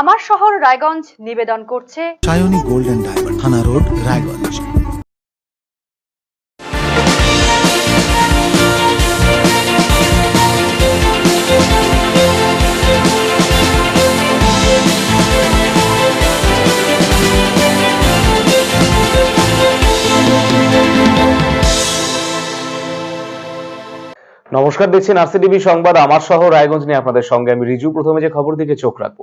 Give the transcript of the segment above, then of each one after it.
আমার শহর রায়গঞ্জ নিবেদন করছে Sayani golden diamond thana road Raiganj. নমস্কার দেখছেন আরসিটিভি সংবাদ। আমার শহর রায়গঞ্জ নিয়ে আপনাদের সঙ্গে আমি রিজু। প্রথমে যে খবর দিকে চোখ রাখব।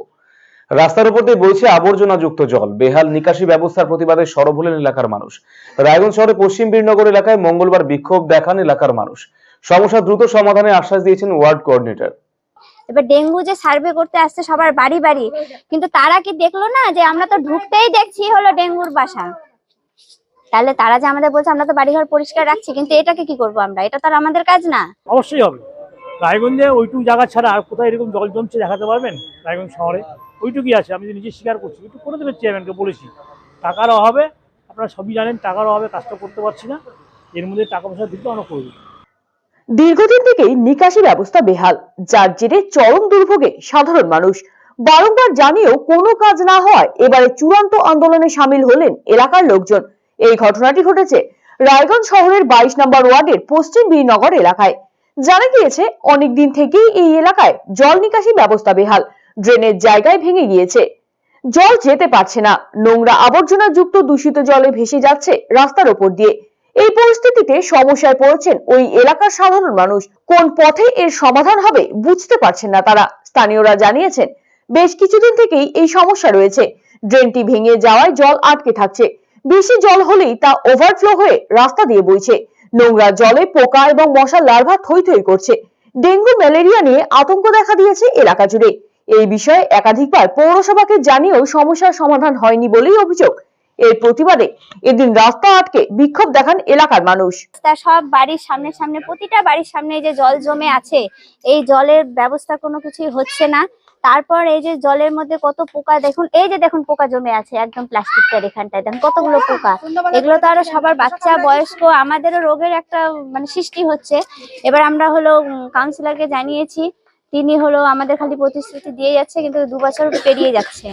রাস্তার উপর দিয়ে বইছে আবর্জনা যুক্ত জল। বেহাল নিকাশি ব্যবস্থার প্রতিবাদে সরব হলেন এলাকার মানুষ। রায়গঞ্জ শহরে পশ্চিম বীরনগর এলাকায় মঙ্গলবার বিক্ষোভ দেখান এলাকার মানুষ। সমস্যা দ্রুত সমাধানে আশ্বাস দিয়েছেন ওয়ার্ড কোঅর্ডিনেটর। এবার ডেঙ্গু যে সার্ভে করতে আসছে সবার বাড়ি বাড়ি কিন্তু তারা কি দেখল না যে আমরা তো ঢুকতেই দেখছি হলো ডেঙ্গুর বাসা? তাহলে তারা যে আমাদের বলছে আমরা তো বাড়িঘর পরিষ্কার রাখছি কিন্তু এটাকে কি করব আমরা? এটা তো আর আমাদের কাজ না। অবশ্যই হবে। রায়গঞ্জে ওইটুকু জায়গা ছাড়া আর কোথায় এরকম জল জমছে দেখাতে পারবেন? রায়গঞ্জ শহরে। ওইটুকুই আছে, আমি নিজে স্বীকার করছি একটু করে দেবেন চেয়ারম্যানকে বলেছি। টাকার অভাবে, আপনারা সবই জানেন, টাকার অভাবে কাজটা করতে পারছি না। এর মধ্যে টাকা পয়সা দিতে আমরা করব। দীর্ঘদিন থেকেই নিকাশি ব্যবস্থা বেহাল, যার জেরে চরম দুর্ভোগে সাধারণ মানুষ। বারংবার জানিয়েও কোনো কাজ না হয় এবারে চূড়ান্ত আন্দোলনে সামিল হলেন এলাকার লোকজন। এই ঘটনাটি ঘটেছে রায়গঞ্জ শহরের বাইশ নম্বর ওয়ার্ডের পশ্চিম বীরনগর এলাকায়। জানা গিয়েছে, অনেকদিন থেকেই এই এলাকায় জল নিকাশি ব্যবস্থা বেহাল। ড্রেনের জায়গায় ভেঙে গিয়েছে। জল যেতে পারছে না। নোংরা আবর্জনা যুক্ত দূষিত জলে ভেসে যাচ্ছে রাস্তার ওপর দিয়ে। এই পরিস্থিতিতে সমস্যায় পড়েছেন ওই এলাকার সাধারণ মানুষ। কোন পথে এর সমাধান হবে বুঝতে পারছেন না তারা। স্থানীয়রা জানিয়েছেন, বেশ কিছুদিন থেকেই এই সমস্যা রয়েছে। ড্রেনটি ভেঙে যাওয়ায় জল আটকে থাকছে। বেশি জল হলেই তা ওভারফ্লো হয়ে রাস্তা দিয়ে বইছে। নোংরা জলে পোকা এবং মশার লার্ভা থই থই করছে। ডেঙ্গু ম্যালেরিয়া নিয়ে আতঙ্ক দেখা দিয়েছে এলাকা জুড়ে। এই বিষয়ে একাধিকবার পৌরসভাকে জানিয়েও সমস্যার সমাধান হয়নি বলেই অভিযোগ। এর প্রতিবাদে এদিন রাস্তা আটকে বিক্ষোভ দেখান এলাকার মানুষ। তা সব বাড়ির সামনে সামনে, প্রতিটা বাড়ির সামনে যে জল জমে আছে, এই জলের ব্যবস্থা কোনো কিছুই হচ্ছে না। তারপর এই যে জলের মধ্যে কত পোকা, দেখুন, এই যে দেখুন পোকা জমে আছে একদম প্লাস্টিকটার এখানটায়, দেখুন কতগুলো পোকা। এগুলো তো আরও সবার বাচ্চা, বয়স্ক, আমাদেরও রোগের একটা মানে সৃষ্টি হচ্ছে। এবার আমরা হলো কাউন্সিলরকে জানিয়েছি তিনি হলো আমাদের খালি প্রতিশ্রুতি দিয়ে যাচ্ছে, কিন্তু দু বছর পেরিয়ে যাচ্ছে।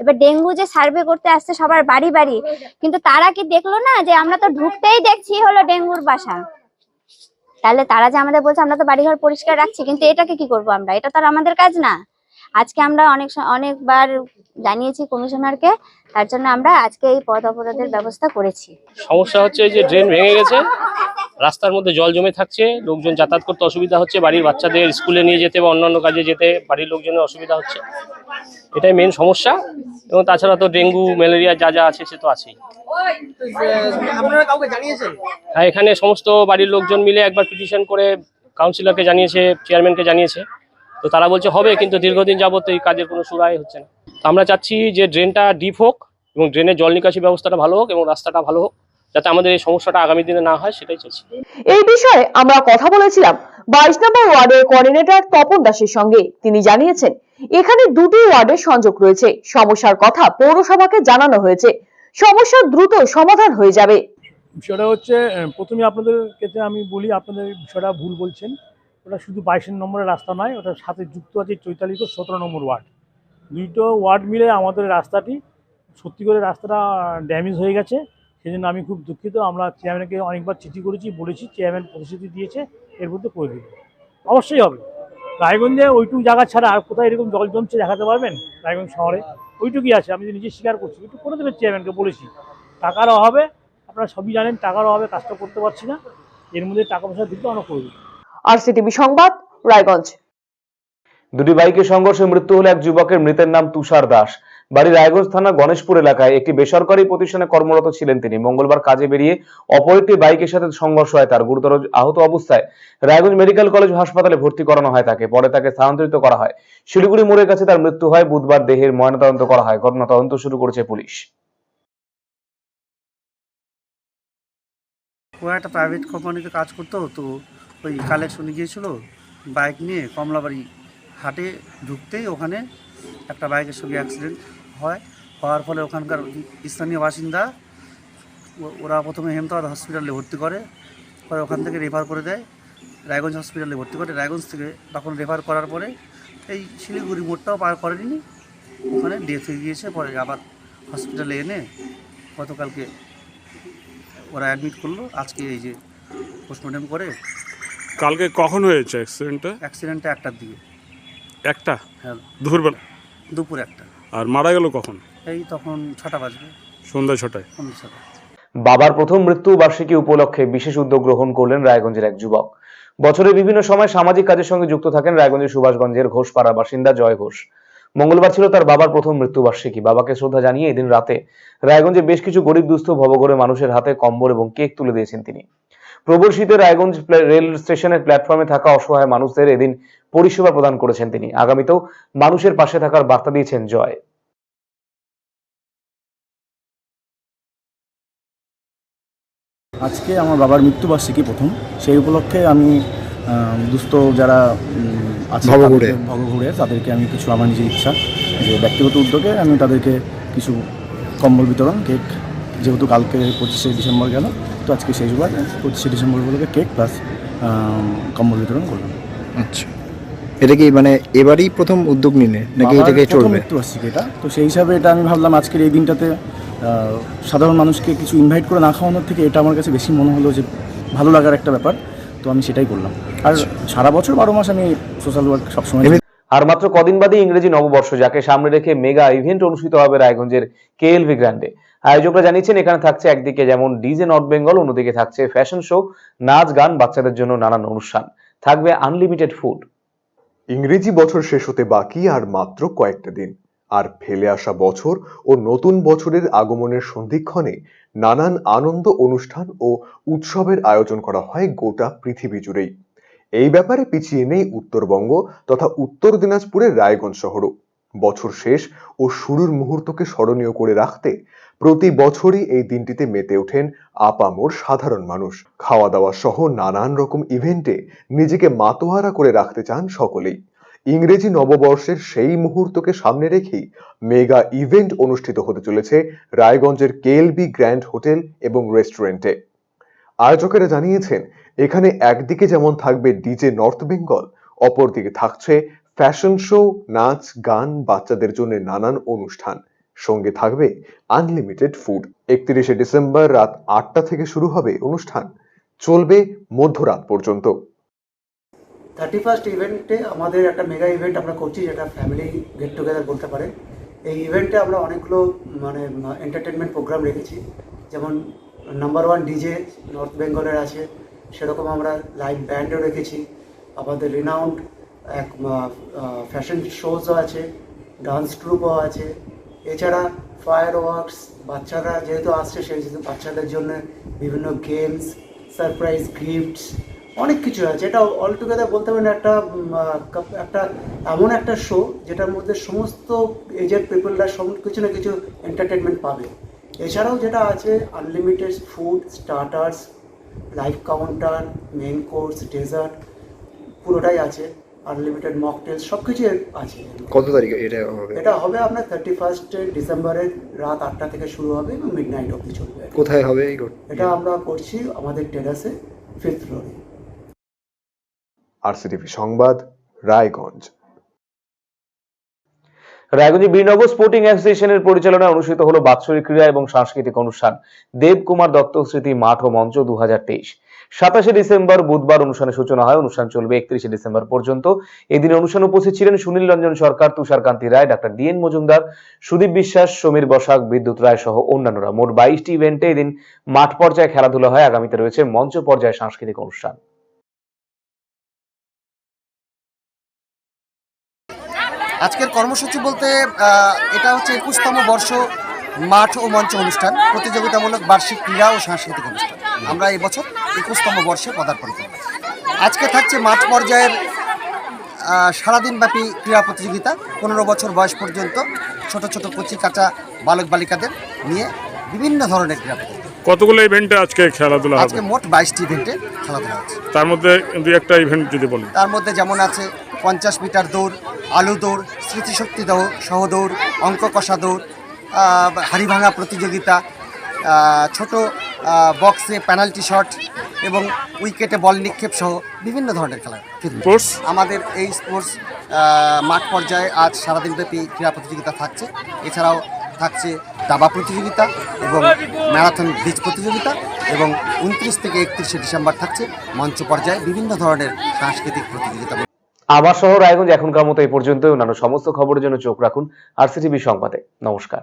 এবার ডেঙ্গু যে সার্ভে করতে আসছে সবার বাড়ি বাড়ি, কিন্তু তারা কি দেখল না যে আমরা তো ঢুকতেই দেখছি হলো ডেঙ্গুর বাসা? তাহলে তারা যে আমাদের বলছে, আমরা তো বাড়িঘর পরিষ্কার রাখছি, কিন্তু এটাকে কি করব আমরা? এটা তো আর আমাদের কাজ না। আজকে আমরা অনেক অনেকবার জানিয়েছি কমিশনারকে, তার জন্য আমরা আজকে এই পদ অপরাধের ব্যবস্থা করেছি। সমস্যা হচ্ছে এই যে ড্রেন ভেঙে গেছে রাস্তার মধ্যে জল জমে থাকছে লোকজন যাতায়াত করতে অসুবিধা হচ্ছে বাড়ির বাচ্চাদের স্কুলে নিয়ে যেতে বা অন্যান্য কাজে যেতে বাড়ির লোকজনের অসুবিধা হচ্ছে। এটাই মেন সমস্যা এবং তাছাড়া তো ডেঙ্গু ম্যালেরিয়া যা যা আছে সে তো আছেই। হ্যাঁ এখানে সমস্ত বাড়ির লোকজন মিলে একবার পিটিশন করে কাউন্সিলরকে জানিয়েছে চেয়ারম্যানকে জানিয়েছে। তো তারা বলছে হবে কিন্তু দীর্ঘদিন যাবত এই কাজের কোনো সুরাই হচ্ছে না। তো আমরা চাচ্ছি যে ড্রেনটা ডিপ হোক এবং ড্রেনের জল নিকাশি ব্যবস্থাটা ভালো হোক এবং রাস্তাটা ভালো হোক। যাতে আমাদের এই সমস্যাটা আগামী দিনে না হয় সেটাই চাইছি। এই বিষয়ে আমরা কথা বলেছিলাম বাইশ নম্বর ওয়ার্ডের কোঅর্ডিনেটর তপন দাসের সঙ্গে। তিনি জানিয়েছেন এখানে দুটি ওয়ার্ডের সংযোগ রয়েছে। সমস্যার কথা পৌরসভাকে জানানো হয়েছে। সমস্যা দ্রুত সমাধান হয়ে যাবে। বিষয়টা হচ্ছে প্রথমে আপনাদের ক্ষেত্রে আমি বলি আপনাদের বিষয়টা ভুল বলছেন। ওটা শুধু বাইশ নম্বরের রাস্তা নয় ওটার সাথে যুক্ত আছে চৈতালিত সতেরো নম্বর ওয়ার্ড। দুইটো ওয়ার্ড মিলে আমাদের রাস্তাটি সত্যি করে রাস্তাটা ড্যামেজ হয়ে গেছে। সেই জন্য আমি খুব দুঃখিত। আমরা চেয়ারম্যানকে অনেকবার চিঠি করেছি বলেছি চেয়ারম্যান প্রতিশ্রুতি দিয়েছে এর মধ্যে করে দেবে। অবশ্যই হবে। রায়গঞ্জে ওইটুকু জায়গা ছাড়া আর কোথায় এরকম জল জমছে দেখাতে পারবেন? রায়গঞ্জ শহরে। ওইটুকুই আছে আমি নিজে স্বীকার করছি। একটু করে দেবেন চেয়ারম্যানকে বলেছি। টাকার অভাবে আপনারা সবই জানেন টাকার অভাবে কাজটা করতে পারছি না। এর মধ্যে টাকা পয়সা দিতে আমরা করব আরসিটিভি সংবাদ রায়গঞ্জ। দুটি বাইকের সংঘর্ষে মৃত্যু হলো এক যুবকের মৃতের নাম তুষার দাস। বাড়ি রায়গঞ্জ থানা গণেশপুর এলাকায় একটি বেসরকারি প্রতিষ্ঠানে কর্মরত ছিলেন তিনি। মঙ্গলবার কাজে বেরিয়ে অপর একটি বাইকের সাথে সংঘর্ষ হয় তার। গুরুতর আহত অবস্থায় রায়গঞ্জ মেডিকেল কলেজ হাসপাতালে ভর্তি করানো হয় তাকে। পরে তাকে স্থানান্তরিত করা হয়। শিলিগুড়ি মোড়ের কাছে তার মৃত্যু হয়। বুধবার দেহের ময়নাতদন্ত করা হয়। ঘটনা তদন্ত শুরু করেছে পুলিশ। ও একটা প্রাইভেট কোম্পানিতে কাজ করতো তো ওই কালেকশনে গিয়েছিল। বাইক নিয়ে কমলাবাড়ি হাটে ঢুকতেই ওখানে একটা বাইকের সঙ্গে অ্যাক্সিডেন্ট হয়। হওয়ার ফলে ওখানকার স্থানীয় বাসিন্দা ওরা প্রথমে হেমতাবাদ হসপিটালে ভর্তি করে পরে ওখান থেকে রেফার করে দেয়। রায়গঞ্জ হসপিটালে ভর্তি করে রায়গঞ্জ থেকে তখন রেফার করার পরে এই শিলিগুড়ি মোড়টাও পার করেনি। ওখানে ডেথ হয়ে গিয়েছে পরে আবার হসপিটালে এনে গতকালকে ওরা অ্যাডমিট করল। আজকে এই যে পোস্টমর্টম করে। কালকে কখন হয়েছে অ্যাক্সিডেন্টটা অ্যাক্সিডেন্টটা একটার দিকে। একটা? হ্যাঁ। দুপুরবেলা? দুপুর একটা। আর মারা গেল কখন? এই তখন ছটা বাজবে। সন্ধ্যা ছটায়। সন্ধ্যে বাবার প্রথম মৃত্যু বার্ষিকী উপলক্ষে বিশেষ উদ্যোগ গ্রহণ করলেন রায়গঞ্জের এক যুবক। বছরের বিভিন্ন সময় সামাজিক কাজের সঙ্গে যুক্ত থাকেন রায়গঞ্জের সুভাষগঞ্জের ঘোষপাড়া বাসিন্দা জয় ঘোষ। মঙ্গলবার ছিল তার বাবার প্রথম মৃত্যুবার্ষিকী। বাবাকে শ্রদ্ধা জানিয়ে এদিন রাতে রায়গঞ্জে বেশ কিছু গরিব দুস্থ ভবঘরে মানুষের হাতে কম্বল এবং কেক তুলে দিয়েছেন তিনি। প্রবল শীতে রায়গঞ্জ রেল স্টেশনের প্ল্যাটফর্মে থাকা অসহায় মানুষদের এদিন পরিষেবা প্রদান করেছেন তিনি। আগামীতেও মানুষের পাশে থাকার বার্তা দিয়েছেন জয়। আজকে আমার বাবার মৃত্যুবার্ষিকী প্রথম। সেই উপলক্ষে আমি আহ, দুস্থ যারা আছে। তাদেরকে- তাদেরকে আমি কিছু আমার নিজের ইচ্ছা যে ব্যক্তিগত উদ্যোগে আমি তাদেরকে কিছু কম্বল বিতরণ কেক যেহেতু কালকে পঁচিশে ডিসেম্বর গেল তো আজকে সুবাদে পঁচিশে ডিসেম্বর উপলক্ষে কেক প্লাস কম্বল বিতরণ করলাম। আচ্ছা। এটা কি মানে এবারই প্রথম উদ্যোগ নিলে নাকি এটাকে চলবে? মৃত্যুবার্ষিকী এটা। তো সেই হিসাবে এটা আমি ভাবলাম আজকের এই দিনটাতে সাধারণ মানুষকে কিছু ইনভাইট করে না খাওয়ানোর থেকে এটা আমার কাছে বেশি মনে হলো যে ভালো লাগার একটা ব্যাপার। তো আমি সেটাই করলাম। আর সারা বছর বারো মাস আমি সোশ্যাল ওয়ার্ক সবসময় আর মাত্র কদিন বাদে ইংরেজি নববর্ষ যাকে সামনে রেখে মেগা ইভেন্ট অনুষ্ঠিত হবে রায়গঞ্জের কেএলভি গ্র্যান্ডে আয়োজকরা জানিয়েছেন, এখানে থাকছে একদিকে যেমন ডিজে নর্থ বেঙ্গল, অন্যদিকে থাকছে ফ্যাশন শো, নাচ, গান, বাচ্চাদের জন্য নানান অনুষ্ঠান। থাকবে আনলিমিটেড ফুড। ইংরেজি বছর শেষ হতে বাকি আর মাত্র কয়েকটা দিন। আর ফেলে আসা বছর ও নতুন বছরের আগমনের সন্ধিক্ষণে নানান আনন্দ অনুষ্ঠান ও উৎসবের আয়োজন করা হয় গোটা পৃথিবী জুড়েই। এই ব্যাপারে পিছিয়ে নেই উত্তরবঙ্গ তথা উত্তর দিনাজপুরের রায়গঞ্জ শহরও। বছর শেষ ও শুরুর মুহূর্তকে স্মরণীয় করে রাখতে প্রতি বছরই এই দিনটিতে মেতে ওঠেন আপামোর সাধারণ মানুষ। খাওয়া দাওয়া সহ নানান রকম ইভেন্টে নিজেকে মাতোহারা করে রাখতে চান সকলেই। ইংরেজি নববর্ষের সেই মুহূর্তকে সামনে রেখেই মেগা ইভেন্ট অনুষ্ঠিত হতে চলেছে রায়গঞ্জের কেএলবি গ্র্যান্ড হোটেল এবং রেস্টুরেন্টে। আয়োজকেরা জানিয়েছেন, এখানে একদিকে যেমন থাকবে ডিজে নর্থ বেঙ্গল, অপরদিকে থাকছে ফ্যাশন শো, নাচ, গান, বাচ্চাদের জন্য নানান অনুষ্ঠান। সঙ্গে থাকবে আনলিমিটেড ফুড। একত্রিশে ডিসেম্বর রাত আটটা থেকে শুরু হবে অনুষ্ঠান। চলবে মধ্যরাত পর্যন্ত। থার্টি ফার্স্ট ইভেন্টে আমাদের একটা মেগা ইভেন্ট আমরা করছি, যেটা ফ্যামিলি গেট টুগেদার বলতে পারে। এই ইভেন্টে আমরা অনেকগুলো মানে এন্টারটেনমেন্ট প্রোগ্রাম রেখেছি। যেমন নাম্বার ওয়ান ডিজে নর্থ বেঙ্গলের আছে, সেরকম আমরা লাইভ ব্যান্ডও রেখেছি। আমাদের রিনাউন্ড এক ফ্যাশন শোজও আছে ডান্স ট্রুপও আছে। এছাড়া ফায়ার ওয়ার্কস বাচ্চারা যেহেতু আসছে জন্য বাচ্চাদের জন্য বিভিন্ন গেমস সারপ্রাইজ গিফটস অনেক কিছু আছে। এটা অল টুগেদার বলতে পারেন একটা একটা এমন একটা শো যেটার মধ্যে সমস্ত এজেড পিপলরা সব কিছু না কিছু এন্টারটেনমেন্ট পাবে। এছাড়াও যেটা আছে unlimited food starters live counter main course dessert পুরোটাই আছে। আনলিমিটেড মকটেল সব কিছু আছে। কত তারিখে এটা হবে? এটা হবে আপনার থার্টি ফার্স্ট ডিসেম্বরের রাত আটটা থেকে শুরু হবে এবং মিড নাইট অবধি চলবে। কোথায় হবে এটা আমরা করছি আমাদের টেরাসে ফিফথ ফ্লোরে আরসিটিভি সংবাদ রায়গঞ্জ। রায়গঞ্জে বীরনগর স্পোর্টিং অ্যাসোসিয়েশনের পরিচালনায় অনুষ্ঠিত হলো বাৎসরিক ক্রীড়া এবং সাংস্কৃতিক অনুষ্ঠান। দেবকুমার দত্ত স্মৃতি মাঠ ও মঞ্চ দু সাতাশে ডিসেম্বর বুধবার অনুষ্ঠানের সূচনা হয়। অনুষ্ঠান চলবে একত্রিশে ডিসেম্বর পর্যন্ত। এদিন অনুষ্ঠানে উপস্থিত ছিলেন সুনীল রঞ্জন সরকার তুষারকান্তি রায়, ডাক্তার ডিএন মজুমদার, সুদীপ বিশ্বাস, সমীর বসাক, বিদ্যুৎ রায় সহ অন্যান্যরা। মোট বাইশটি ইভেন্টে এদিন মাঠ পর্যায়ে খেলাধুলা হয়। আগামীতে রয়েছে মঞ্চ পর্যায়ে সাংস্কৃতিক অনুষ্ঠান। আজকের কর্মসূচি বলতে এটা হচ্ছে একুশতম বর্ষ মাঠ ও মঞ্চ অনুষ্ঠান প্রতিযোগিতামূলক বার্ষিক ক্রীড়া ও সাংস্কৃতিক অনুষ্ঠান। আমরা এই বছর একুশতম বর্ষে পদার্পণ করব। আজকে থাকছে মাঠ পর্যায়ের সারাদিনব্যাপী ক্রীড়া প্রতিযোগিতা। পনেরো বছর বয়স পর্যন্ত ছোট ছোট কচি কাঁচা বালক বালিকাদের নিয়ে বিভিন্ন ধরনের ক্রীড়া কতগুলো ইভেন্টে আজকে খেলাধুলা আজকে মোট বাইশটি ইভেন্টে খেলাধুলা আছে তার মধ্যে দুই একটা ইভেন্ট যদি বলি। তার মধ্যে যেমন আছে পঞ্চাশ মিটার দৌড় আলু দৌড় স্মৃতিশক্তি দৌড় সহদৌড় অঙ্ক কষা দৌড় আহ, হাড়ি ভাঙা প্রতিযোগিতা ছোট বক্সে পেনাল্টি শট এবং উইকেটে বল নিক্ষেপ সহ বিভিন্ন ধরনের খেলা স্পোর্টস আমাদের এই স্পোর্টস মাঠ পর্যায়ে আজ সারাদিনব্যাপী ক্রীড়া প্রতিযোগিতা থাকছে। এছাড়াও থাকছে দাবা প্রতিযোগিতা এবং ম্যারাথন ব্রিজ প্রতিযোগিতা এবং উনত্রিশ থেকে একত্রিশে ডিসেম্বর থাকছে মঞ্চ পর্যায়ে বিভিন্ন ধরনের সাংস্কৃতিক প্রতিযোগিতা। আমার শহর রায়গঞ্জ এখনকার মতো এই পর্যন্ত অন্যান্য সমস্ত খবরের জন্য চোখ রাখুন আর সিটিভি সংবাদে। নমস্কার।